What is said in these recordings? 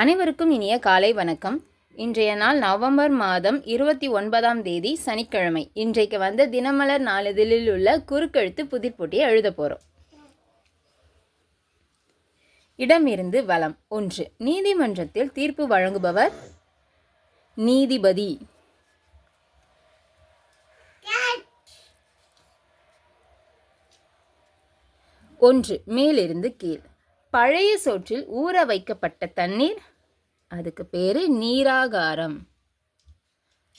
அனைவருக்கும் இனிய காலை வணக்கம். இன்றைய நாள் நவம்பர் மாதம் இருபத்தி ஒன்பதாம் தேதி சனிக்கிழமை. இன்றைக்கு வந்து தினமலர் நாளிதழில் உள்ள குறுக்கெழுத்து புதிர் போட்டியை எழுத போகிறோம் இடமிருந்து வளம் ஒன்று. நீதிமன்றத்தில் தீர்ப்பு வழங்குபவர் நீதிபதி. ஒன்று. மேலிருந்து கீழ். பழைய சோற்றில் ஊற வைக்கப்பட்ட தண்ணீர் அதுக்கு பேரு நீராகாரம்.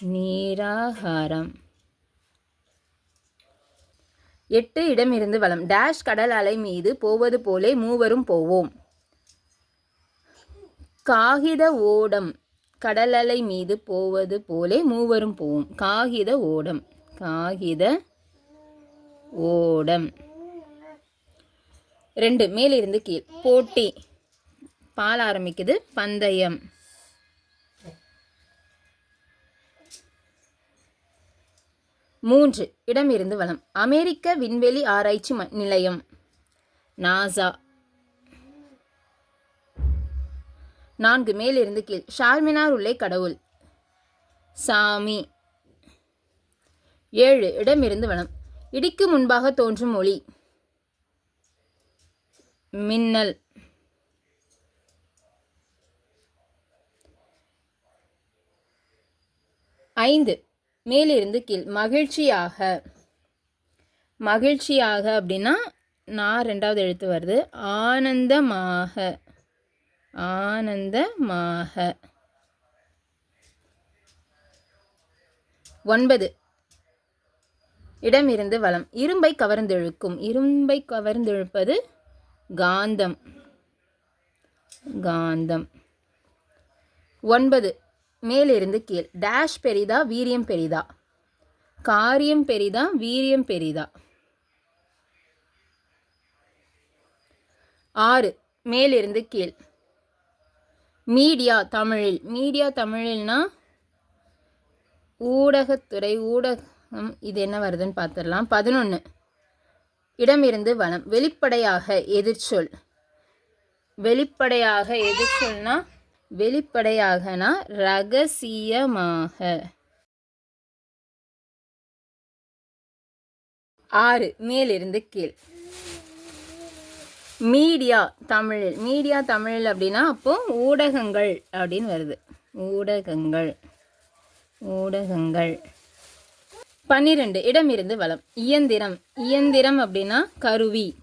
நீராகாரம். எட்டு இடமிருந்து வளம் டேஷ் கடல் அலை மீது போவது போலே மூவரும் போவோம். காகித ஓடம். கடல் அலை மீது போவது போலே மூவரும் போவோம். காகித ஓடம். காகித ஓடம். ரெண்டு மேலிருந்து கீழ். போட்டி பால் ஆரம்பிக்குது. பந்தயம். மூன்று இடமிருந்து வளம் அமெரிக்க விண்வெளி ஆராய்ச்சி நிலையம். நாசா. நான்கு மேலிருந்து கீழ். ஷார்மினார் உள்ளே கடவுள். சாமி. ஏழு இடமிருந்து வனம் இடிக்கு முன்பாக தோன்றும் ஒளி. மின்னல். ஐந்து. மேலிருந்து கீழ். மகிழ்ச்சியாக. மகிழ்ச்சியாக அப்படின்னா நான் ரெண்டாவது எழுத்து வருது. ஆனந்தமாக. ஆனந்தமாக. ஒன்பது. இடமிருந்து வளம் இரும்பை கவர்ந்தெழுக்கும். இரும்பை கவர்ந்தெழுப்பது காந்தம். காந்தம். ஒன்பது. மேலிருந்து கீழ். டேஷ் பெரிதா வீரியம் பெரிதா? காரியம் பெரிதா வீரியம் பெரிதா? ஆறு. மேலிருந்து கீழ். மீடியா தமிழில். மீடியா தமிழில்னா ஊடகத்துறை ஊடகம் இது என்ன வருதுன்னு பார்த்துடலாம். பதினொன்று இடமிருந்து வனம் வெளிப்படையாக எதிர்ச்சொல். வெளிப்படையாக எதிர்ச்சொல்னா வெளிப்படையாகனா ரகசியமாக. ஆறு மேலிருந்து கீழ். மீடியா தமிழில். மீடியா தமிழில் அப்படின்னா அப்போ ஊடகங்கள் அப்படின்னு வருது. ஊடகங்கள். ஊடகங்கள். பன்னிரெண்டு இடமிருந்து வளம். இயந்திரம். இயந்திரம் அப்படின்னா கருவி.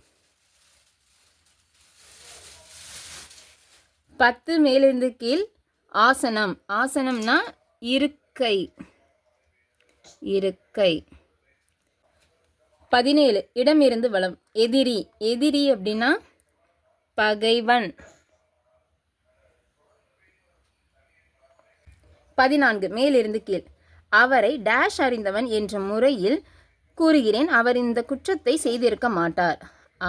பத்து மேலிருந்து கீழ் ஆசனம். ஆசனம்னா இருக்கை. இருக்கை. பதினேழு இடமிருந்து வளம். எதிரி. எதிரி அப்படின்னா பகைவன். பதினான்கு மேலிருந்து கீழ். அவரை டேஷ் அறிந்தவன் என்ற முறையில் கூறுகிறேன். அவர் இந்த குற்றத்தை செய்திருக்க மாட்டார்.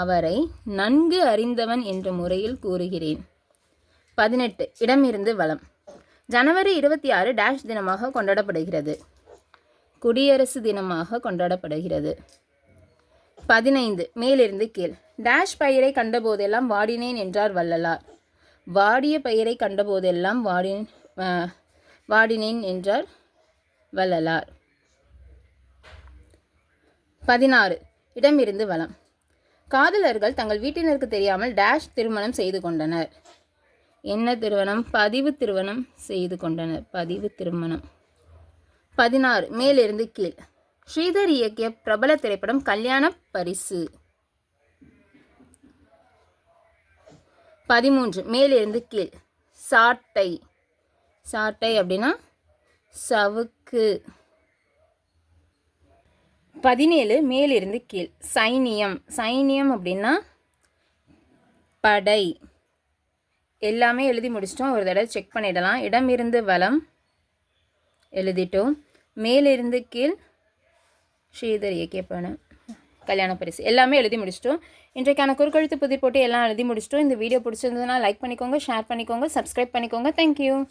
அவரை நன்கு அறிந்தவன் என்ற முறையில் கூறுகிறேன். பதினெட்டு இடமிருந்து வளம் ஜனவரி இருபத்தி ஆறு டேஷ் தினமாக கொண்டாடப்படுகிறது. குடியரசு தினமாக கொண்டாடப்படுகிறது. பதினைந்து மேலிருந்து கீழ். டேஷ் பயிரை கண்டபோதெல்லாம் வாடினேன் என்றார் வள்ளலார். வாடிய பயிரை கண்டபோதெல்லாம் வாடி வாடினேன் என்றார் வள்ளலார். பதினாறு. இடமிருந்து வளம். காதலர்கள் தங்கள் வீட்டினருக்கு தெரியாமல் டேஷ் திருமணம் செய்து கொண்டனர். என்ன திருமணம்? பதிவு திருமணம் செய்து கொண்டனர். பதிவு திருமணம். பதினாறு. மேலிருந்து கீழ். ஸ்ரீதர் இயக்கிய பிரபல திரைப்படம் கல்யாண பரிசு. பதிமூன்று. மேலிருந்து கீழ். சாட்டை. சாட்டை அப்படின்னா சவுக்கு. பதினேழு மேலிருந்து கீழ். சைனியம். சைனியம் அப்படின்னா படை. எல்லாமே எழுதி முடிச்சிட்டோம். ஒரு தடவை செக் பண்ணிடலாம். இடமிருந்து வளம் எழுதிட்டோம். மேலிருந்து கீழ் ஸ்ரீதர் இயக்கிய கல்யாண பரிசு. எல்லாமே எழுதி முடிச்சிட்டோம். இன்றைக்கான குறுக்கெழுத்து புதிர் போட்டு எல்லாம் எழுதி முடிச்சிட்டோம். இந்த வீடியோ பிடிச்சிருந்ததுன்னா லைக் பண்ணிக்கோங்க ஷேர் பண்ணிக்கோங்க சப்ஸ்கிரைப் பண்ணிக்கோங்க. தேங்க்யூ